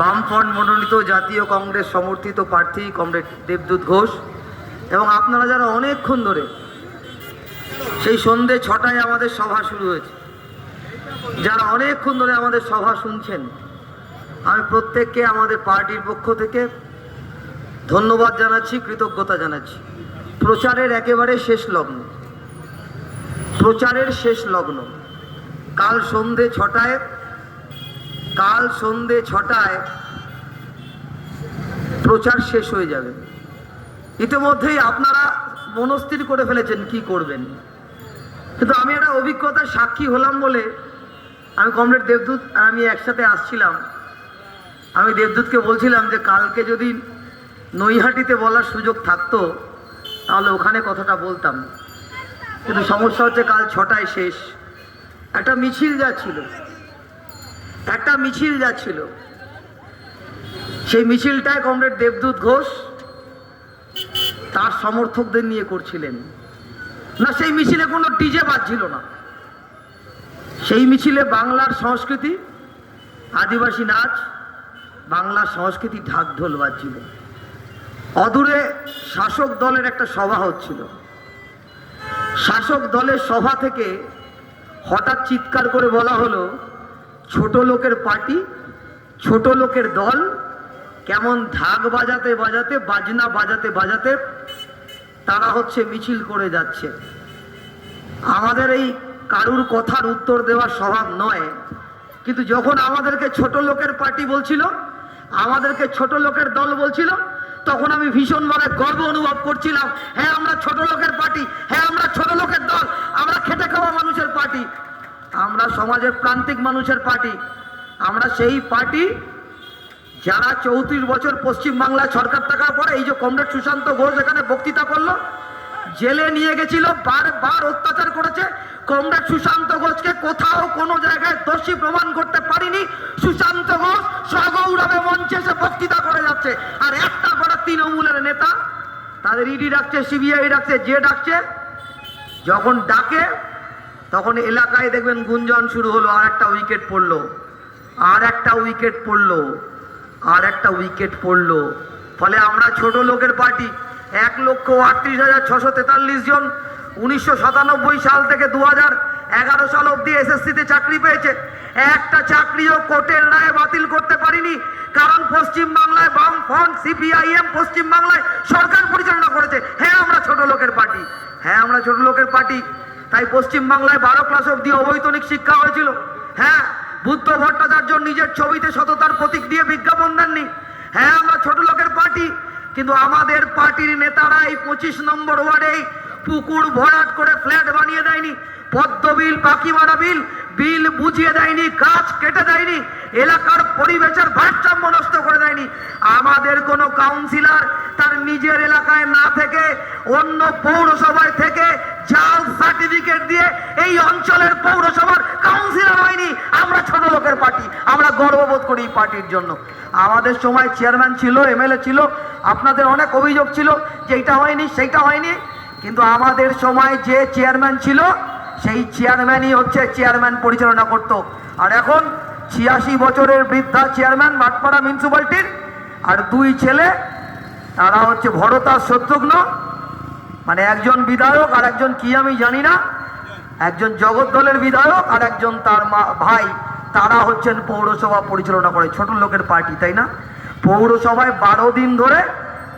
বামফ্রন্ট মনোনীত জাতীয় কংগ্রেস সমর্থিত প্রার্থী কমরেড দেবদূত ঘোষ এবং আপনারা যারা অনেকক্ষণ ধরে সেই সন্ধে ছটায় আমাদের সভা শুরু হয়েছে, যারা অনেকক্ষণ ধরে আমাদের সভা শুনছেন, আমি প্রত্যেককে আমাদের পার্টির পক্ষ থেকে ধন্যবাদ জানাচ্ছি, কৃতজ্ঞতা জানাচ্ছি। প্রচারের একেবারে শেষ লগ্ন, প্রচারের শেষ লগ্ন। কাল সন্ধে ছটায় কাল সন্ধে ছটায় প্রচার শেষ হয়ে যাবে। ইতিমধ্যেই আপনারা মনস্থির করে ফেলেছেন কি করবেন। কিন্তু আমি একটা অভিজ্ঞতার সাক্ষী হলাম বলে আমি কমরেড দেবদূত আর আমি একসাথে আসছিলাম। আমি দেবদূতকে বলছিলাম যে কালকে যদি নৈহাটিতে বলার সুযোগ থাকতো, তাহলে ওখানে কথাটা বলতাম। কিন্তু সমস্যা হচ্ছে কাল ছটায় শেষ। একটা মিছিল যাচ্ছিল। একটা মিছিল যাচ্ছিল। সেই মিছিলটায় কমরেড দেবদূত ঘোষ তার সমর্থকদের নিয়ে করছিলেন। না, সেই মিছিলে কোনো ডিজে বাজছিল না। সেই মিছিলে বাংলার সংস্কৃতি, আদিবাসী নাচ, বাংলার সংস্কৃতি ঢাক ঢোল বাজছিল। অদূরে শাসক দলের একটা সভা হচ্ছিল। শাসক দলের সভা থেকে হঠাৎ চিৎকার করে বলা হলো ছোট লোকের পার্টি, ছোট লোকের দল, কেমন ঢাক বাজাতে বাজাতে, বাজনা বাজাতে বাজাতে তারা হচ্ছে মিছিল করে যাচ্ছে। আমাদের এই কারুর কথার উত্তর দেওয়ার স্বভাব নয়, কিন্তু যখন আমাদেরকে ছোট লোকের পার্টি বলছিল, আমাদেরকে ছোট লোকের দল বলছিল, তখন আমি ভীষণভাবে গর্ব অনুভব করছিলাম হ্যাঁ আমরা ছোট লোকের পার্টি হ্যাঁ আমরা ছোট লোকের দল, আমরা খেটে খাওয়া মানুষের পার্টি। আমরা সমাজের প্রান্তিক মানুষের পার্টি। আমরা সেই পার্টি যারা চৌত্রিশ বছর পশ্চিমবাংলায় সরকার থাকার পরে এই যে কমরেড সুশান্ত ঘোষ এখানে বক্তৃতা করল, জেলে নিয়ে গেছিল, বারবার অত্যাচার করেছে। কমরেড সুশান্ত ঘোষকে কোথাও কোনো জায়গায় দোষী প্রমাণ করতে পারিনি। সুশান্ত ঘোষ সগৌরবে মঞ্চে এসে বক্তৃতা করে যাচ্ছে। আর একটা বড় তৃণমূলের নেতা, তাদের ইডি ডাকছে, সিবিআই ডাকছে, যে ডাকছে, যখন ডাকে তখন এলাকায় দেখবেন গুঞ্জন শুরু হলো, আর একটা উইকেট পড়ল, আর একটা উইকেট পড়ল, আর একটা উইকেট পড়ল। ফলে আমরা ছোট লোকের পার্টি এক লক্ষ আটত্রিশ হাজার ছশো তেতাল্লিশ জন উনিশশো সাতানব্বই সাল থেকে দু হাজার এগারো সাল অবধি এসএসসিতে চাকরি পেয়েছে। একটা চাকরিও কোর্টের রায়ে বাতিল করতে পারিনি, কারণ পশ্চিম বাংলায় বাম ফ্রন্ট সিপিআইএম পশ্চিম বাংলায় সরকার পরিচালনা করেছে। হ্যাঁ আমরা ছোট লোকের পার্টি হ্যাঁ আমরা ছোট লোকের পার্টি তাই পশ্চিম বাংলায় বারো ক্লাস অব্দি অবৈতনিক শিক্ষা হয়েছিল। হ্যাঁ বুদ্ধ ভট্টাচার্য নিজের ছবিতে সততার প্রতীক দিয়ে বিজ্ঞাপন দেননি। হ্যাঁ আমরা ছোট লোকের পার্টি, কিন্তু আমাদের পার্টির নেতারা এই পঁচিশ নম্বর ওয়ার্ডেই পুকুর ভরাট করে ফ্ল্যাট বানিয়ে দেয়নি। পদ্ম বিল পাখিমারা বিল বিল বুঝিয়ে দেয়নি, গাছ কেটে দেয়নি, এলাকার পরিবেশের ভারসাম্য নষ্ট করে দেয়নি। আমাদের কোনো কাউন্সিলর তার নিজের এলাকায় না থেকে, অন্য পৌরসভায় থেকে জাল সার্টিফিকেট দিয়ে এই অঞ্চলের পৌরসভার কাউন্সিলর হয়নি। আমরা ছোট লোকের পার্টি আমরা গর্ববোধ করি এই পার্টির জন্য। আমাদের সময় চেয়ারম্যান ছিল এমএলএ ছিল, আপনাদের অনেক অভিযোগ ছিল যে এইটা হয়নি সেইটা হয়নি। কিন্তু আমাদের সময় যে চেয়ারম্যান ছিল, সেই চেয়ারম্যানই হচ্ছে চেয়ারম্যান পরিচালনা করত। আর এখন ছিয়াশি বছরের বৃদ্ধা চেয়ারম্যান ভাটপাড়া মিউনিসিপ্যালিটির, আর দুই ছেলে, তারা হচ্ছে ভরত শত্রুঘ্ন। মানে একজন বিধায়ক আর একজন কি আমি জানি না, একজন জগৎ দলের বিধায়ক আর একজন তার মা, ভাই, তারা হচ্ছেন পৌরসভা পরিচালনা করে, ছোট লোকের পার্টি, তাই না? পৌরসভায় বারো দিন ধরে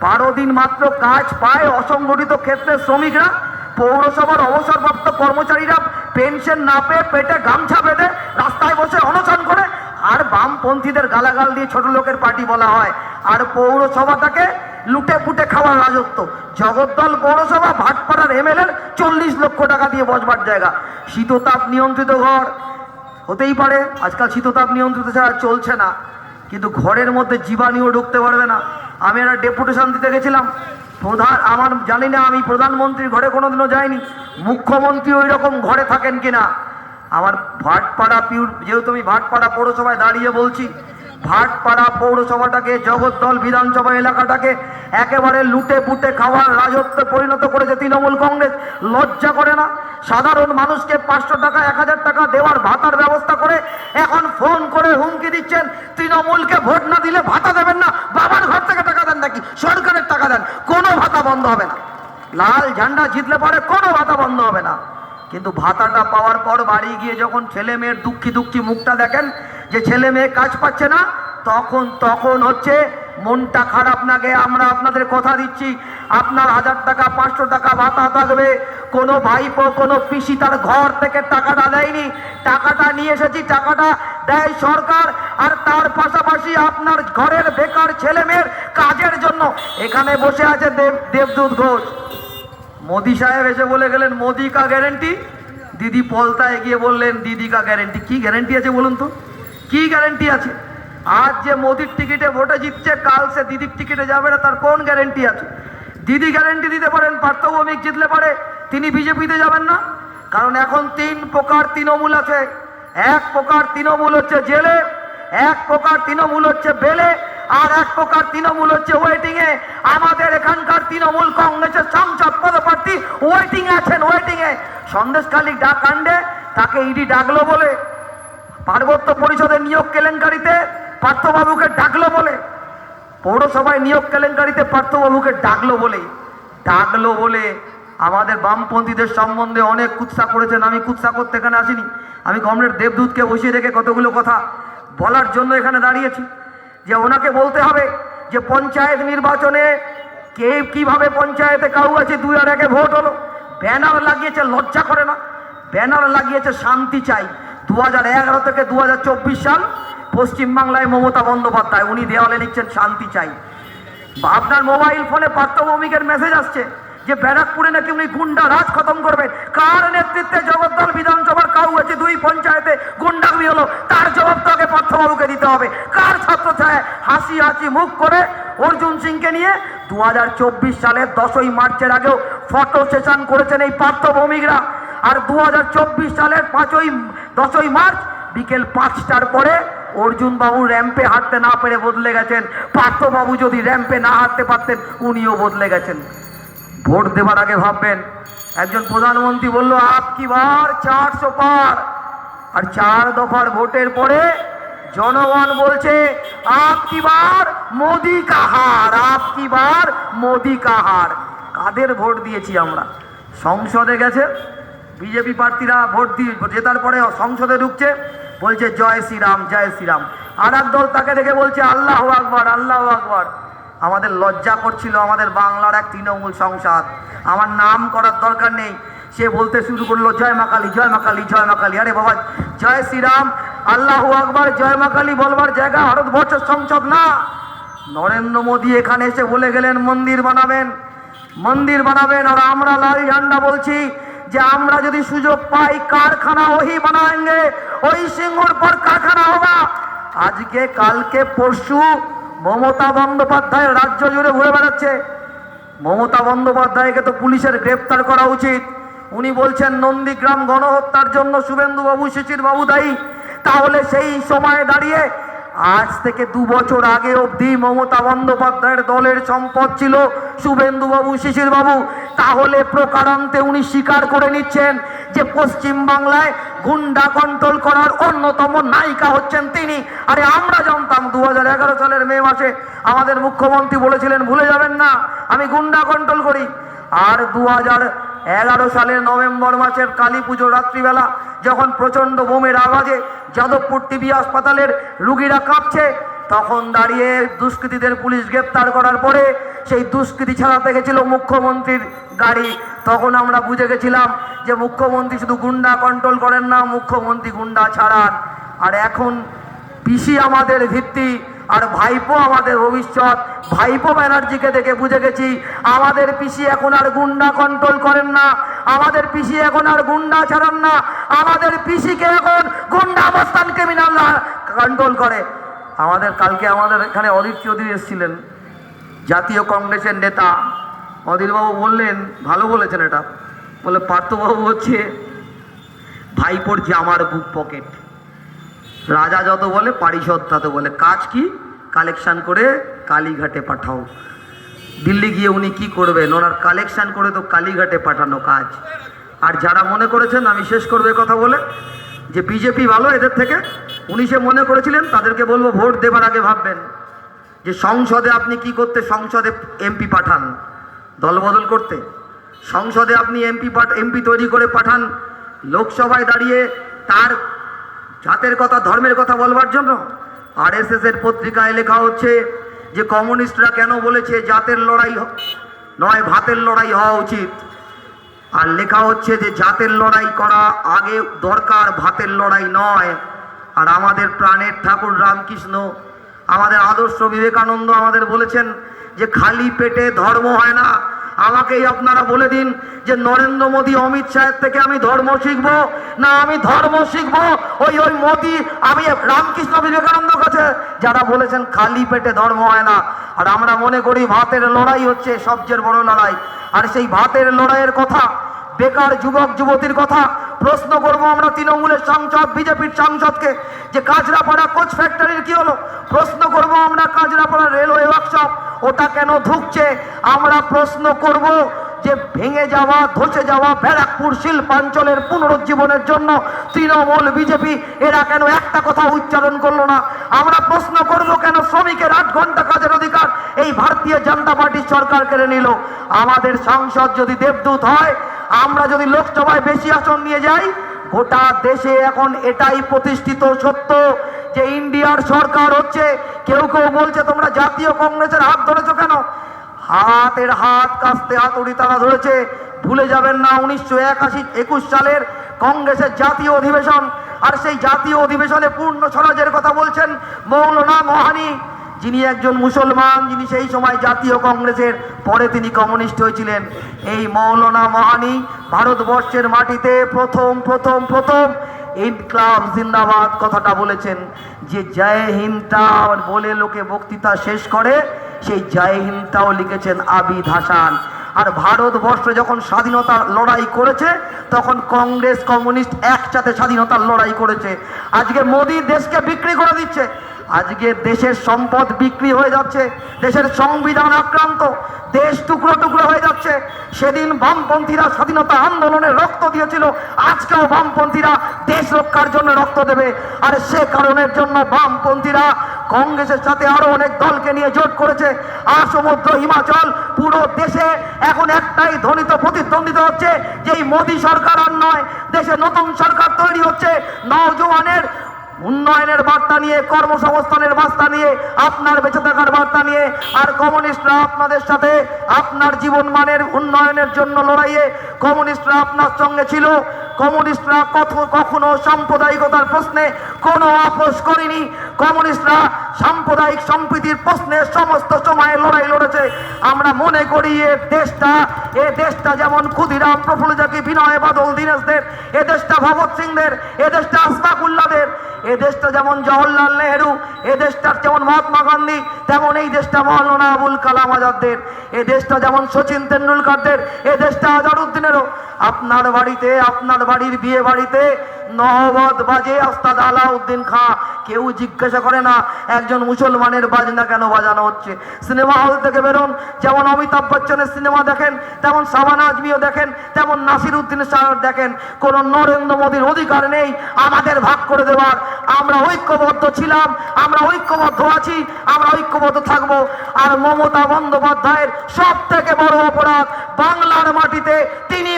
বারো দিন মাত্র কাজ পায় অসংগঠিত ক্ষেত্রে শ্রমিকরা। পৌরসভার অবসরপ্রাপ্ত কর্মচারীরা পেনশন না পেয়ে পেটে গামছা বেঁধে রাস্তায় বসে অনশন করে আর বামপন্থীদের গালাগাল দিয়ে ছোট লোকের পার্টি বলা হয়। আর পৌরসভাটাকে লুটে পুটে খাওয়ার রাজত্ব। জগদ্দল পৌরসভা ভাটপাড়ার এমএলএর চল্লিশ লক্ষ টাকা দিয়ে বসবার জায়গা। শীততাপ নিয়ন্ত্রিত ঘর। হতেই পারে, আজকাল শীততাপ নিয়ন্ত্রিত ছাড়া চলছে না। কিন্তু ঘরের মধ্যে জীবাণুও ঢুকতে পারবে না। আমি একটা ডেপুটেশন দিতে গেছিলাম। প্রধান, আমার জানি না, আমি প্রধানমন্ত্রীর ঘরে কোনোদিনও যাইনি। মুখ্যমন্ত্রী ওই রকম ঘরে থাকেন কিনা? আমার ভাটপাড়া পিউর, যেহেতু আমি ভাটপাড়া পৌরসভায় দাঁড়িয়ে বলছি ভাটপাড়া পৌরসভাটাকে, জগদ্দল বিধানসভা এলাকাটাকে একেবারে লুটে পুটে খাওয়ার রাজত্বে পরিণত করেছে তৃণমূল কংগ্রেস। লজ্জা করে না? সাধারণ মানুষকে পাঁচশো টাকা, এক হাজার টাকা দেওয়ার ভাতার ব্যবস্থা করে এখন ফোন করে হুমকি দিচ্ছেন। তৃণমূলকে ভোট না দিলে ভাতা দেবেন না। বাবার ঘর থেকে টাকা দেন নাকি? সরকারের টাকা দেন। কোনো ভাতা বন্ধ হবে না। লাল ঝান্ডা জিতলে পরে কোনো ভাতা বন্ধ হবে না। কিন্তু ভাতাটা পাওয়ার পর বাড়ি গিয়ে যখন ছেলে মেয়ের দুঃখী দুঃখী মুখটা দেখেন যে ছেলে মেয়ে কাজ পাচ্ছে না, তখন তখন হচ্ছে মনটা খারাপ লাগে। আমরা আপনাদের কথা দিচ্ছি, আপনার হাজার টাকা, পাঁচশো টাকা ভাতা থাকবে। কোনো ভাইপো, কোনো পিসি তার ঘর থেকে টাকাটা দেয়নি। টাকাটা নিয়ে এসেছি, টাকাটা দেয় সরকার, আর তার পাশাপাশি আপনার ঘরের বেকার ছেলে মেয়ের কাজের জন্য। এখানে বসে আছে দেব, দেবদূত ঘোষ। মোদি সাহেব এসে বলে গেলেন, মোদি কা গ্যারেন্টি দিদি পলতা এগিয়ে বললেন, দিদি কা গ্যারেন্টি কি গ্যারেন্টি আছে বলুন তো? কি গ্যারেন্টি আছে? আজ যে মোদির টিকিটে ভোটে জিতছে, কাল সে দিদির টিকিটে যাবে না, তার কোন গ্যারেন্টি আছে? দিদি গ্যারেন্টি দিতে পারেন পার্থভৌমিক জিতলে পারে, তিনি বিজেপিতে যাবেন না। কারণ এখন তিন প্রকার তৃণমূল আছে। এক প্রকার তৃণমূল হচ্ছে জেলে, এক প্রকার তৃণমূল হচ্ছে বেলে, আর এক প্রকার তৃণমূল হচ্ছে ওয়েটিং এ। আমাদের এখানকার তৃণমূল কংগ্রেসের সংসদ পদপ্রার্থী ওয়েটিং আছেন ওয়েটিং এ। সন্দেশখালী ডাক কাণ্ডে তাকে ইডি ডাকলো বলে। পার্বত্য পরিষদের নিয়োগ কেলেঙ্কারিতে পার্থবাবুকে ডাকলো বলে। পৌরসভায় নিয়োগ কেলেঙ্কারিতে পার্থবাবুকে ডাকলো বলে। ডাকলো বলে, আমাদের বামপন্থীদের সম্বন্ধে অনেক কুৎসা করেছেন, আমি কুৎসা করতে এখানে আসিনি। আমি কমরেড দেবদূতকে বসিয়ে রেখে কতগুলো কথা বলার জন্য এখানে দাঁড়িয়েছি। যে ওনাকে বলতে হবে যে পঞ্চায়েত নির্বাচনে কে কীভাবে পঞ্চায়েতে কাউ আছে দুই আর একে ভোট হলো। ব্যানার লাগিয়েছে, লজ্জা করে না। ব্যানার লাগিয়েছে, শান্তি চাই। দু হাজার এগারো থেকে দু হাজার চব্বিশ সাল পশ্চিমবাংলায় মমতা বন্দ্যোপাধ্যায়, উনি দেওয়ালে লিখছেন, শান্তি চাই। আপনার মোবাইল ফোনে পার্থভৌমিকের মেসেজ আসছে যে, ব্যারাকপুরে নাকি উনি গুন্ডা রাজ খতম করবেন। কার নেতৃত্বে জগদ্দল বিধানসভার কাউ আছে দুই পঞ্চায়েতে গুন্ডামি হলো, তার জবাব তো আগে পার্থবাবুকে দিতে হবে। কার ছাত্র ছায় হাসি হাসি মুখ করে অর্জুন সিংকে নিয়ে দু হাজার চব্বিশ সালের দশই মার্চের আগেও ফটো সেশন করেছেন এই পার্থভৌমিকরা। আর দু হাজার চব্বিশ সালের পাঁচই দশই মার্চ, বিকেল পাঁচটার পরে অর্জুন বাবু র্যাম্পে হাঁটতে না পেরে বদলে গেছেন। পার্থবাবু যদি র্যাম্পে না হাঁটতে পারতেন, উনিও বদলে গেছেন। ভোট দেবার আগে ভাববেন, একজন প্রধানমন্ত্রী বলল, আপ কি বার চারশো পার? আর চার দফার ভোটের পরে জনগণ বলছে, আপ কি বার মোদি কাহার আপ কি বার মোদি কাহার কাদের ভোট দিয়েছি আমরা? সংসদে গেছে বিজেপি প্রার্থীরা ভোট দিয়ে জেতার পরে সংসদে ঢুকছে, বলছে জয় শ্রীরাম জয় শ্রীরাম। আর এক দল তাকে দেখে বলছে, আল্লাহ আকবর আল্লাহ আকবর। আমাদের লজ্জা করছিল আমাদের বাংলার এক তৃণমূল সংসদ। আমার নাম করার দরকার নেই। সে বলতে শুরু করল, জয় মা কালী, জয় মা কালী, জয় মা কালী। আরে বাবা, জয় শ্রীরাম, আল্লাহ আকবর, জয় মা কালী বলবার জায়গা ভারতবর্ষের সংসদ না। নরেন্দ্র মোদী এখানে এসে বলে গেলেন, মন্দির বানাবেন মন্দির বানাবেন। আর আমরা লাল ঝান্ডা বলছি যে আমরা যদি সুযোগ পাই, কারখানা ওহি বানাएंगे ওই সিংহর পর কারখানা হোগা আজকে, কালকে, পরশু মমতা বন্দ্যোপাধ্যায় রাজ্য জুড়ে ঘুরে বেড়াচ্ছে। মমতা বন্দ্যোপাধ্যায়কে তো পুলিশের গ্রেপ্তার করা উচিত। উনি বলছেন, নন্দীগ্রাম গণহত্যার জন্য শুভেন্দুবাবু শিশির বাবু দায়ী। তাহলে সেই সময়ে দাঁড়িয়ে আজ থেকে দু বছর আগে অবধি মমতা বন্দ্যোপাধ্যায়ের দলের সম্পদ ছিল শুভেন্দুবাবু শিশির বাবু তাহলে প্রকারান্তে উনি স্বীকার করে নিচ্ছেন যে পশ্চিম বাংলায় গুন্ডা কন্ট্রোল করার অন্যতম নায়িকা হচ্ছেন তিনি। আরে আমরা জানতাম দু হাজার এগারো সালের মে মাসে আমাদের মুখ্যমন্ত্রী বলেছিলেন, ভুলে যাবেন না, আমি গুন্ডা কন্ট্রোল করি। আর দু হাজার এগারো সালের নভেম্বর মাসের কালী পুজো রাত্রিবেলা যখন প্রচণ্ড বোমের আওয়াজে যাদবপুর টিবি হাসপাতালের রুগীরা কাঁপছে, তখন দাঁড়িয়ে দুষ্কৃতীদের পুলিশ গ্রেপ্তার করার পরে সেই দুষ্কৃতি ছাড়াতে গেছিল মুখ্যমন্ত্রীর গাড়ি। তখন আমরা বুঝে গেছিলাম যে মুখ্যমন্ত্রী শুধু গুন্ডা কন্ট্রোল করেন না, মুখ্যমন্ত্রী গুন্ডা ছাড়ান। আর এখন পিসি আমাদের ভিত্তি আর ভাইপো আমাদের ভবিষ্যৎ। ভাইপো ব্যানার্জিকে দেখে বুঝে গেছি, আমাদের পিসি এখন আর গুন্ডা কন্ট্রোল করেন না, আমাদের পিসি এখন আর গুন্ডা ছাড়ান না, আমাদের পিসিকে এখন গুন্ডা অবস্থান ক্রিমিনালরা কন্ট্রোল করে। আমাদের, কালকে আমাদের এখানে অধীর চৌধুরী এসেছিলেন, জাতীয় কংগ্রেসের নেতা। অধীরবাবু বললেন, ভালো বলেছেন এটা। বলে, পার্থবাবু হচ্ছে ভাইপোর জামার বুক পকেট রাজা যত বলে, পারিষদ তত বলে। কাজ কি? কালেকশন করে কালীঘাটে পাঠাও। দিল্লি গিয়ে উনি কি করবেন? ওনার কালেকশন করে তো কালীঘাটে পাঠানো কাজ। আর যারা মনে করেছেন, আমি শেষ করবে কথা বলে, যে বিজেপি ভালো এদের থেকে, উনি সে মনে করেছিলেন, তাদেরকে বলব, ভোট দেবার আগে ভাববেন যে সংসদে আপনি কি করতে, সংসদে এমপি পাঠান। দলবদল করতে। সংসদে আপনি এমপি এমপি তৈরি করে পাঠান। লোকসভায় দাঁড়িয়ে তার জাতের কথা, ধর্মের কথা বলবার জন্য আরএসএস এর পত্রিকায় লেখা হচ্ছে যে কমিউনিস্টরা কেন বলেছে জাতের লড়াই নয়, ভাতের লড়াই হওয়া উচিত। আর লেখা হচ্ছে যে জাতের লড়াই করা আগে দরকার, ভাতের লড়াই নয়। আর আমাদের প্রাণের ঠাকুর রামকৃষ্ণ, আমাদের আদর্শ বিবেকানন্দ আমাদের বলেছেন যে খালি পেটে ধর্ম হয় না আমাকেই আপনারা বলে দিন যে নরেন্দ্র মোদী অমিত শাহের থেকে আমি ধর্ম শিখব, না আমি ধর্ম শিখব, ওই ওই মোদী, আমি রামকৃষ্ণ বিবেকানন্দ কাছে। যারা বলেছেন খালি পেটে ধর্ম হয় না, আর আমরা মনে করি ভাতের লড়াই হচ্ছে সবচেয়ে বড় লড়াই। আর সেই ভাতের লড়াইয়ের কথা বেকার যুবক, যুবতীর কথা প্রশ্ন করব আমরা তৃণমূলের সাংসদ, বিজেপির সাংসদকে। যে কাজরাপাড়া কোচ ফ্যাক্টরির কি হলো? প্রশ্ন করব আমরা কাজরাপাড়া রেলওয়ে ওয়ার্কশপ ওটা কেন ধুকছে? আমরা প্রশ্ন করব যে ভেঙে যাওয়া, ধসে যাওয়া ব্যারাকপুর শিল্পাঞ্চলের পুনরুজ্জীবনের জন্য তৃণমূল, বিজেপি, এরা কেন একটা কথা উচ্চারণ করল না? আমরা প্রশ্ন করব কেন শ্রমিকের আট ঘণ্টা কাজের অধিকার এই ভারতীয় জনতা পার্টির সরকার কেড়ে নিল? আমাদের সাংসদ যদি দেবদূত হয় আমরা যদি লোকসভায় বেশি আসন নিয়ে যাই, গোটা দেশে এখন এটাই প্রতিষ্ঠিত সত্য যে ইন্ডিয়ার সরকার হচ্ছে, কেউ কেউ বলছে, তোমরা জাতীয় কংগ্রেসের হাত ধরেছো কেন? হাতের হাত কাস্তে হাতুড়ি তারা ধরেছে। ভুলে যাবেন না, উনিশশো একাশি একুশ সালের কংগ্রেসের জাতীয় অধিবেশন। আর সেই জাতীয় অধিবেশনে পূর্ণ স্বরাজের কথা বলছেন মৌলানা মহানি। যিনি একজন মুসলমান, যিনি সেই সময় জাতীয় কংগ্রেসের, পরে তিনি কমিউনিস্ট হয়েছিলেন। এই মৌলানা মহানি ভারতবর্ষের মাটিতে প্রথম প্রথম প্রথম ইনকলাব জিন্দাবাদ কথাটা বলেছেন যে জয় হিন্দটা বলে লোকে বক্তৃতা শেষ করে, সেই জয় হিন্দটাও লিখেছেন আবিদ হাসান। আর ভারতবর্ষ যখন স্বাধীনতার লড়াই করেছে, তখন কংগ্রেস, কমিউনিস্ট একসাথে স্বাধীনতার লড়াই করেছে। আজকে মোদী দেশকে বিক্রি করে দিচ্ছে। আজকে দেশের সম্পদ বিক্রি হয়ে যাচ্ছে, দেশের সংবিধান আক্রান্ত, দেশ টুকরো টুকরো হয়ে যাচ্ছে। সেদিন বামপন্থীরা স্বাধীনতা আন্দোলনে রক্ত দিয়েছিল, আজকেও বামপন্থীরা দেশ রক্ষার জন্য রক্ত দেবে। আর সে কারণের জন্য বামপন্থীরা কংগ্রেসের সাথে আরও অনেক দলকে নিয়ে জোট করেছে। আর সমুদ্র হিমাচল পুরো দেশে এখন একটাই ধ্বনিত প্রতিদ্বন্দ্বিত হচ্ছে যে এই মোদী সরকার আর নয়, দেশে নতুন সরকার তৈরি হচ্ছে। নওজোয়ানের উন্নয়নের বার্তা নিয়ে, কর্মসংস্থানের বার্তা নিয়ে, আপনার বেঁচে থাকার বার্তা নিয়ে, আর কমিউনিস্টরা আপনাদের সাথে আপনার জীবন মানের উন্নয়নের জন্য লড়াইয়ে, কমিউনিস্টরা আপনার সঙ্গে ছিল। কমিউনিস্টরা কখনো সাম্প্রদায়িকতার প্রশ্নে কোনো আপোষ করেনি। কমিউনিস্টরা সাম্প্রদায়িক সম্প্রীতির প্রশ্নে সমস্ত সময়ে লড়াই লড়েছে। আমরা মনে করি এ দেশটা এ দেশটা যেমন ক্ষুদিরাম প্রফুল্লজাকি বিনয় বাদল, দীনেশদের, এ দেশটা ভগৎ সিংদের, এ দেশটা আস্তাকুল্লাদের এ দেশটা যেমন জওহরলাল নেহেরু, এ দেশটার যেমন মহাত্মা গান্ধী, তেমন এই দেশটা মৌলানা আবুল কালাম আজাদদের, এ দেশটা যেমন সচিন তেন্ডুলকারদের, এ দেশটা আজারউদ্দিনেরও। আপনার বাড়িতে, আপনার বাড়ির বিয়ে বাড়িতে নহবত বাজে আস্তাদ আলাউদ্দিন খাঁ কেউ জিজ্ঞাসা করে না একজন মুসলমানের বাজনা কেন বাজানো হচ্ছে? সিনেমা হল থেকে বেরোন, যেমন অমিতাভ বচ্চনের সিনেমা দেখেন, তেমন সাবানা আজমিও দেখেন, তেমন নাসির উদ্দিন সাহেব দেখেন, কোন নরেন্দ্র মোদীর অধিকার নেই আমাদের ভাগ করে দেওয়ার আমরা ঐক্যবদ্ধ ছিলাম, আমরা ঐক্যবদ্ধ আছি, আমরা ঐক্যবদ্ধ থাকব। আর মমতা বন্দ্যোপাধ্যায়ের সব থেকে বড় অপরাধ, বাংলার মাটিতে তিনি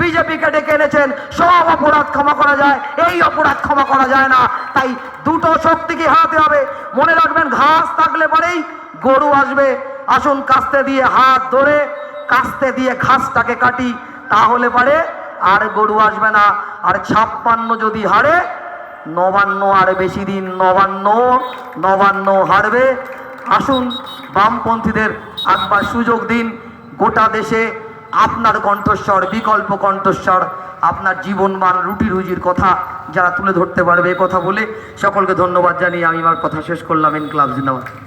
বিজেপিকে ডেকে এনেছেন, সব অপরাধ ক্ষমা করা যায়, এই অপরাধ ক্ষমা করা যায় না। তাই দুটো শক্তিকে হারাতে হবে? মনে রাখবেন, ঘাস থাকলে পরেই গরু আসবে। আসুন কাস্তে দিয়ে হাত ধরে, কাস্তে দিয়ে ঘাসটাকে কাটি, তাহলে পারে আর গরু আসবে না। আর ছাপ্পান্ন যদি হারে, নবান্ন আর বেশি দিন নবান্ন নবান্ন হারবে। আসুন বামপন্থীদের একবার সুযোগ দিন, গোটা দেশে আপনার কণ্ঠস্বর, বিকল্প কণ্ঠস্বর, আপনার জীবনমান রুটি রুজির কথা যারা তুলে ধরতে পারবে কথা বলে সকলকে ধন্যবাদ জানিয়ে আমি আমার কথা শেষ করলাম। ইনক্লাব জিন্দাবাদ।